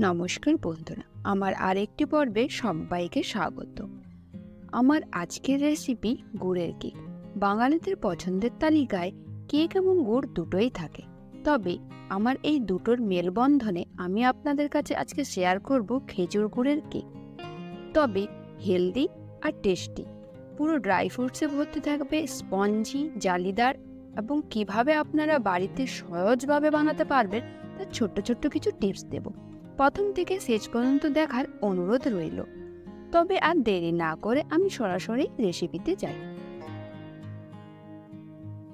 নমস্কার বন্ধুরা, আমার আরেকটি পর্বে সবাইকে স্বাগত। আমার আজকের রেসিপি গুড়ের কেক। বাঙালিদের পছন্দের তালিকায় কেক এবং গুড় দুটোই থাকে। তবে আমার এই দুটোর মেলবন্ধনে আমি আপনাদের কাছে আজকে শেয়ার করব খেজুর গুড়ের কেক। তবে হেলদি আর টেস্টি পুরো ড্রাই ফ্রুটসে ভর্তি থাকবে স্পঞ্জি জালিদার এবং কীভাবে আপনারা বাড়িতে সহজভাবে বানাতে পারবেন, তার ছোট্ট ছোট্ট কিছু টিপস দেব। প্রথম থেকে শেষ পর্যন্ত দেখার অনুরোধ রইল। তবে আর দেরি না করে আমি সরাসরি রেসিপিতে যাই।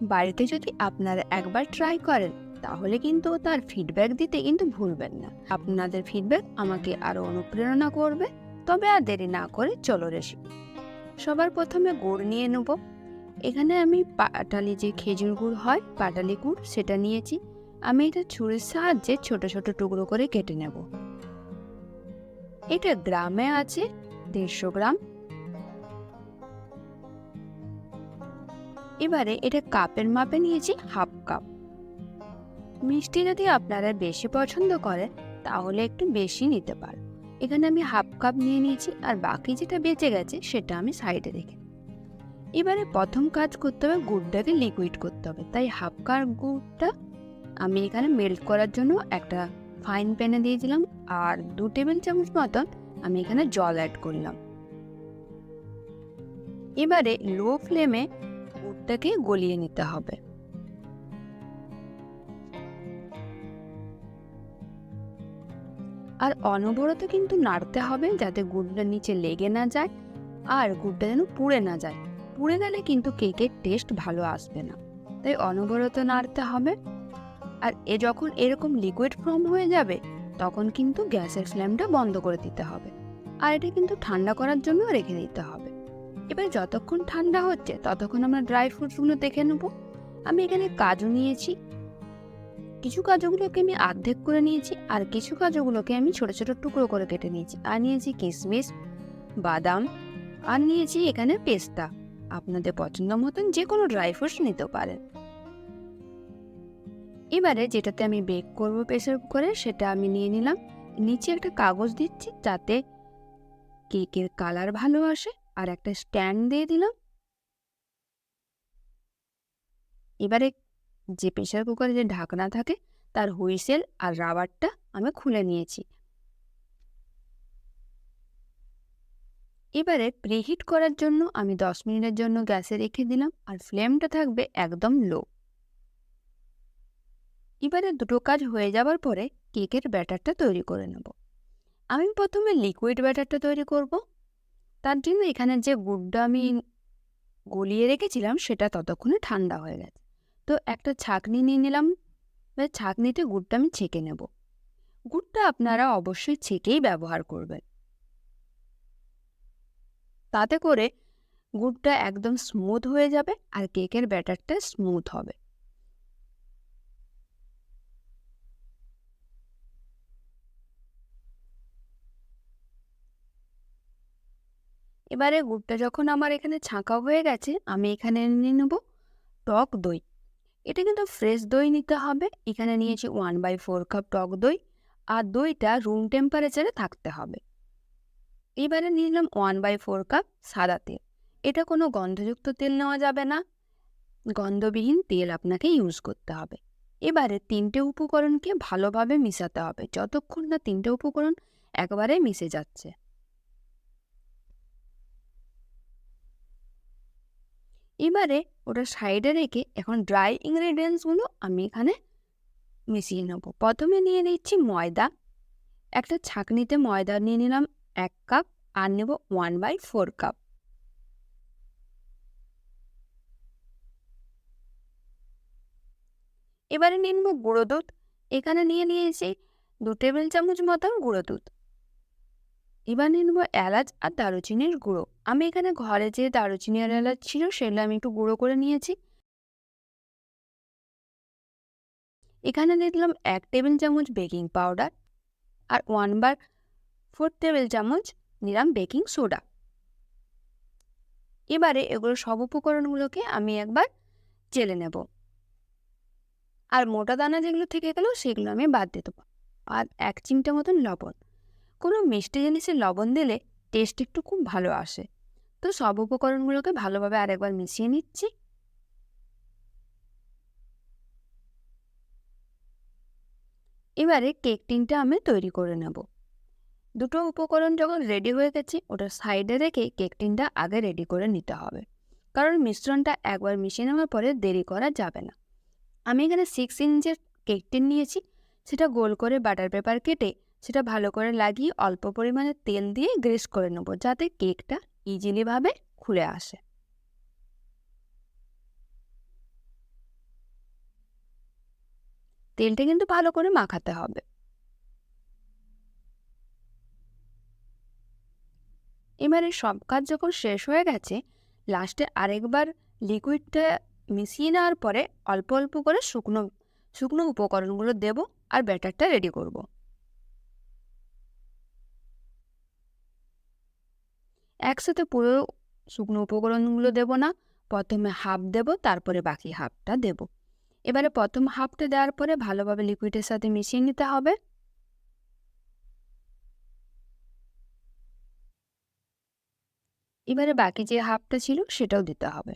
বাড়িতে যদি আপনারা একবার ট্রাই করেন, তাহলে কিন্তু তার ফিডব্যাক দিতে কিন্তু ভুলবেন না। আপনাদের ফিডব্যাক আমাকে আরও অনুপ্রেরণা করবে। তবে আর দেরি না করে চলো রেসিপি সবার প্রথমে গুড় নিয়ে নেব। এখানে আমি পাটালি যে খেজুর গুড় হয়, পাটালি গুড়, সেটা নিয়েছি। আমি এটা ছুরির সাহায্যে ছোট ছোট টুকরো করে কেটে নেব। এটা গ্রামে আছে, দেড়শো গ্রাম। এবারে এটা কাপের মাপে নিয়েছি হাফ কাপ। মিষ্টি যদি আপনারা বেশি পছন্দ করেন, তাহলে একটু বেশি নিতে পারেন। এখানে আমি হাফ কাপ নিয়ে নিয়েছি, আর বাকি যেটা বেঁচে গেছে, সেটা আমি সাইডে রেখে এবারে প্রথম কাজ করতে হবে গুড়টাকে লিকুইড করতে হবে। তাই হাফ কাপ গুড়টা আমি এখানে মেল্ট করার জন্য একটা ফাইন প্যানে দিয়ে দিলাম আর দু টেবিল চামচ মতন আমি এখানে জল অ্যাড করলাম। এবারে লো ফ্লেমে গুড়টাকে গলিয়ে নিতে হবে। আর অনবরত কিন্তু নাড়তে হবে যাতে গুড়টা নিচে লেগে না যায় আর গুড়টা যেন পুড়ে না যায়। পুড়ে গেলে কিন্তু কেকের টেস্ট ভালো আসবে না। তাই অনবরত নাড়তে হবে। আর এ যখন এরকম লিকুইড ফর্ম হয়ে যাবে, তখন কিন্তু গ্যাসের ফ্লেমটা বন্ধ করে দিতে হবে। আর এটা কিন্তু ঠান্ডা করার জন্য রেখে দিতে হবে। এবার যতক্ষণ ঠান্ডা হচ্ছে, ততক্ষণ আমরা ড্রাই ফ্রুটসগুলো দেখে নেব। আমি এখানে কাজু নিয়েছি। কিছু কাজুগুলোকে আমি অর্ধেক করে নিয়েছি, আর কিছু কাজুগুলোকে আমি ছোট ছোট টুকরো করে কেটে নিয়েছি। আর নিয়েছি কিশমিশ বাদাম, আর নিয়েছি এখানে পেস্তা। আপনাদের পছন্দ মতন যে কোনো ড্রাই ফ্রুটস নিতে পারেন। এবারে যেটাতে আমি বেক করব প্রেসার কুকারে সেটা আমি নিয়ে নিলাম। নিচে একটা কাগজ দিচ্ছি, যাতে কেকের কালার ভালো আসে, আর একটা স্ট্যান্ড দিয়ে দিলাম। এবারে যে প্রেসার কুকারে যে ঢাকনা থাকে, তার হুইসেল আর রাবারটা আমি খুলে নিয়েছি। এবারে প্রিহিট করার জন্য আমি দশ মিনিটের জন্য গ্যাসে রেখে দিলাম, আর ফ্লেমটা থাকবে একদম লো এবারে দুটো কাজ হয়ে যাওয়ার পরে কেকের ব্যাটারটা তৈরি করে নেব। আমি প্রথমে লিকুইড ব্যাটারটা তৈরি করব। তার জন্য এখানে যে গুড়টা আমি গলিয়ে রেখেছিলাম, সেটা ততক্ষণে ঠান্ডা হয়ে গেছে। তো একটা ছাকনি নিয়ে নিলাম। ছাকনিতে গুড়টা আমি ছেঁকে নেব। গুড়টা আপনারা অবশ্যই ছেঁকেই ব্যবহার করবেন। তাতে করে গুড়টা একদম স্মুথ হয়ে যাবে আর কেকের ব্যাটারটা স্মুথ হবে। এবারে গুড়টা যখন আমার এখানে ছাঁকা হয়ে গেছে আমি এখানে নিয়ে নেব টক দই। এটা কিন্তু ফ্রেশ দই নিতে হবে। এখানে নিয়েছি ওয়ান বাই ফোর কাপ টক দই আর দইটা রুম টেম্পারেচারে থাকতে হবে। এবারে নিয়ে নিলাম ওয়ান বাই ফোর কাপ সাদা তেল। এটা কোনো গন্ধযুক্ত তেল নেওয়া যাবে না। গন্ধবিহীন তেল আপনাকে ইউজ করতে হবে। এবারে তিনটে উপকরণকে ভালোভাবে মিশাতে হবে। যতক্ষণ না তিনটে উপকরণ একবারে মিশে যাচ্ছে। এবারে ওটা সাইডে রেখে এখন ড্রাই ইনগ্রেডিয়েন্টসগুলো আমি এখানে মিশিয়ে নেব। প্রথমে নিয়ে নিচ্ছি ময়দা। একটা ছাঁকনিতে ময়দা নিয়ে নিলাম এক কাপ আর নেব ওয়ান বাই ফোর কাপ। এবারে নিয়ে নেব গুঁড়ো দুধ। এখানে নিয়ে নিয়েছি দু টেবিল চামচ মতন গুঁড়ো দুধ। এবার নিয়ে নেব এলাচ আর দারুচিনির গুঁড়ো। আমি এখানে ঘরে যে দারুচিনি আর এলাচ ছিল সেগুলো আমি একটু গুঁড়ো করে নিয়েছি। এখানে দিয়ে দিলাম এক টেবিল চামচ বেকিং পাউডার আর ওয়ান বার ফোর টেবিল চামচ নিলাম বেকিং সোডা। এবারে এগুলো সব উপকরণগুলোকে আমি একবার জেলে নেব। আর মোটা দানা যেগুলো থেকে গেল সেগুলো আমি বাদ দিয়ে দেবো। আর এক চিমটা মতন লবণ। কোনো মিষ্টি জিনিসে লবণ দিলে টেস্ট একটু খুব ভালো আসে। তো সব উপকরণগুলোকে ভালোভাবে আরেকবার মিশিয়ে নিচ্ছি। এবারে কেক টিনটা আমি তৈরি করে নেব। দুটো উপকরণ যখন রেডি হয়ে গেছে, ওটা সাইডে রেখে কেক টিনটা আগে রেডি করে নিতে হবে। কারণ মিশ্রণটা একবার মিশিয়ে নেওয়ার পরে দেরি করা যাবে না। আমি এখানে সিক্স ইঞ্চের কেক টিন নিয়েছি। সেটা গোল করে বাটার পেপার কেটে সেটা ভালো করে লাগিয়ে অল্প পরিমাণে তেল দিয়ে গ্রেস করে নেব যাতে কেকটা ইজিলিভাবে খুলে আসে। তেলটা কিন্তু ভালো করে মাখাতে হবে। এবারে সব কাজ যখন শেষ হয়ে গেছে, লাস্টে আরেকবার লিকুইডটা মিশিয়ে নেওয়ার পরে অল্প অল্প করে শুকনো শুকনো উপকরণগুলো দেব আর ব্যাটারটা রেডি করব। একসাথে পুরো শুকনো উপকরণগুলো দেব না প্রথমে হাফ দেব তারপরে বাকি হাফটা দেব। এবারে প্রথম হাফটা দেওয়ার পরে ভালোভাবে লিকুইডের সাথে মিশিয়ে নিতে হবে। এবারে বাকি যে হাফটা ছিল সেটাও দিতে হবে।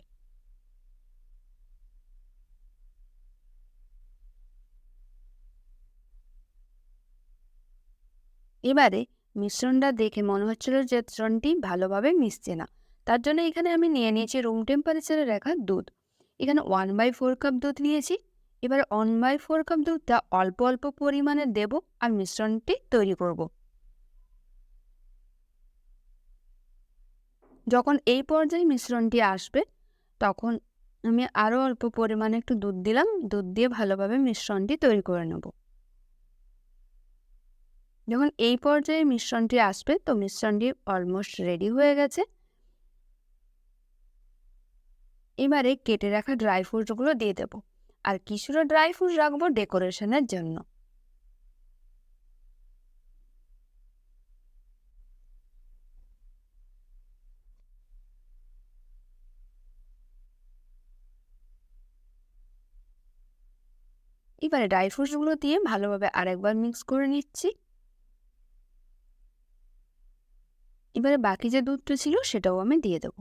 এবারে মিশ্রণটা দেখে মনে হচ্ছিল যে মিশ্রণটি ভালোভাবে মিশছে না। তার জন্য এখানে আমি নিয়ে নিয়েছি রুম টেম্পারেচারে রাখা দুধ। এখানে ওয়ান বাই ফোর কাপ দুধ নিয়েছি। এবার ওয়ান বাই ফোর কাপ দুধটা অল্প অল্প পরিমাণে দেব আর মিশ্রণটি তৈরি করব। যখন এই পর্যায়ে মিশ্রণটি আসবে, তখন আমি আরও অল্প পরিমাণে একটু দুধ দিলাম। দুধ দিয়ে ভালোভাবে মিশ্রণটি তৈরি করে নেব। যখন এই পর্যায়ে মিশ্রণটি আসবে, তো মিশ্রণটি অলমোস্ট রেডি হয়ে গেছে। এবারে কেটে রাখা ড্রাই ফ্রুটসগুলো দিয়ে দেব। আর কিছুটা ড্রাই ফ্রুট রাখব ডেকোরেশনের জন্য। এবারে ড্রাই ফ্রুটসগুলো দিয়ে ভালোভাবে আরেকবার মিক্স করে নিচ্ছি। এবারে বাকি যে দুধটা ছিল সেটাও আমি দিয়ে দেবো।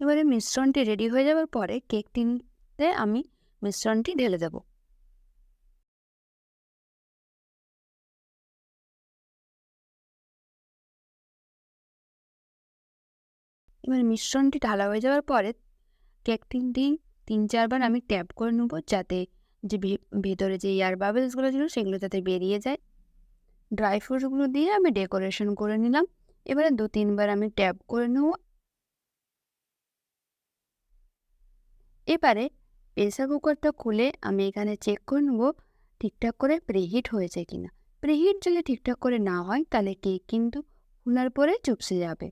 এবারে মিশ্রণটি রেডি হয়ে যাওয়ার পরে কেক টিনতে আমি মিশ্রণটি ঢেলে দেব। এবার মিশ্রণটি ঢালা হয়ে যাওয়ার পরে কেক টিনটি তিন চারবার আমি ট্যাপ করে নেব যাতে যে ভেতরে যে এয়ার বাবেলসগুলো ছিল সেগুলো যাতে বেরিয়ে যায়। ড্রাই ফ্রুটসগুলো দিয়ে আমি ডেকোরেশন করে নিলাম। এবারে দু, তিনবার আমি ট্যাপ করে নেব। এবারে প্রেসার কুকারটা খুলে আমি এখানে চেক করে নেব ঠিকঠাক করে প্রিহিট হয়েছে কিনা। প্রিহিট যদি ঠিকঠাক করে না হয়, তাহলে কেক কিন্তু ফুলার পরে চুপসে যাবে।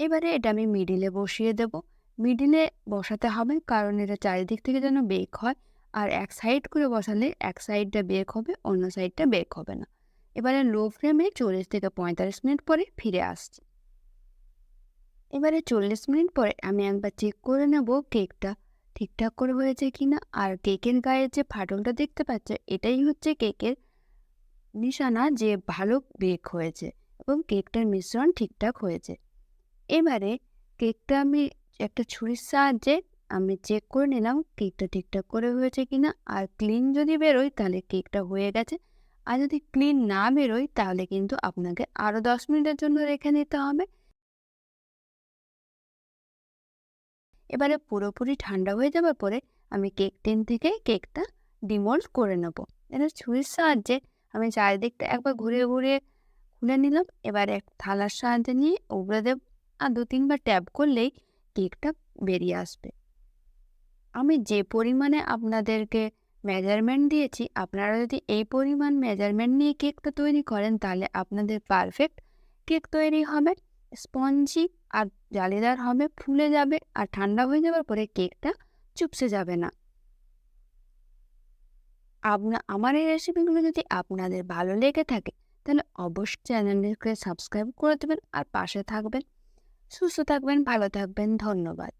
এবারে এটা আমি মিডিলে বসিয়ে দেব। মিডিলে বসাতে হবে কারণ এটা চারিদিক থেকে যেন বেক হয়। আর এক সাইড করে বসালে এক সাইডটা বেক হবে, অন্য সাইডটা বেক হবে না। এবারে লো ফ্লেমে চল্লিশ থেকে পঁয়তাল্লিশ মিনিট পরে ফিরে আসছি। এবারে চল্লিশ মিনিট পরে আমি একবার চেক করে নেব কেকটা ঠিকঠাক করে হয়েছে কি না আর কেকের গায়ে যে ফাটলটা দেখতে পাচ্ছে, এটাই হচ্ছে কেকের নিশানা যে ভালো বেক হয়েছে এবং কেকটার মিশ্রণ ঠিকঠাক হয়েছে। এবারে কেকটা আমি একটা ছুরির সাহায্যে আমি চেক করে নিলাম কেকটা ঠিকঠাক করে হয়েছে কিনা। আর ক্লিন যদি বেরোয় তাহলে কেকটা হয়ে গেছে। আর যদি ক্লিন না বেরোয় তাহলে কিন্তু আপনাকে আরও দশ মিনিটের জন্য রেখে নিতে হবে। এবারে পুরোপুরি ঠান্ডা হয়ে যাওয়ার পরে আমি কেক টিন থেকে কেকটা ডিমোল্ড করে নেব। এটা ছুরির সাহায্যে আমি চারিদিকটা একবার ঘুরিয়ে ঘুরিয়ে খুলে নিলাম। এবার এক থালার সাহায্যে নিয়ে উবড়ে দেব। আর দু তিনবার ট্যাপ করলেই কেকটা বেরিয়ে আসবে। আমি যে পরিমাণে আপনাদেরকে মেজারমেন্ট দিয়েছি, আপনারা যদি এই পরিমাণ মেজারমেন্ট নিয়ে কেকটা তৈরি করেন, তাহলে আপনাদের পারফেক্ট কেক তৈরি হবে। স্পঞ্জি আর জালিদার হবে, ফুলে যাবে আর ঠান্ডা হয়ে যাওয়ার পরে কেকটা চুপসে যাবে না। আপনা, আমার এই রেসিপিগুলো যদি আপনাদের ভালো লেগে থাকে, তাহলে অবশ্যই চ্যানেলটিকে সাবস্ক্রাইব করে দেবেন আর পাশে থাকবেন। সুস্থ থাকবেন, ভালো থাকবেন, ধন্যবাদ।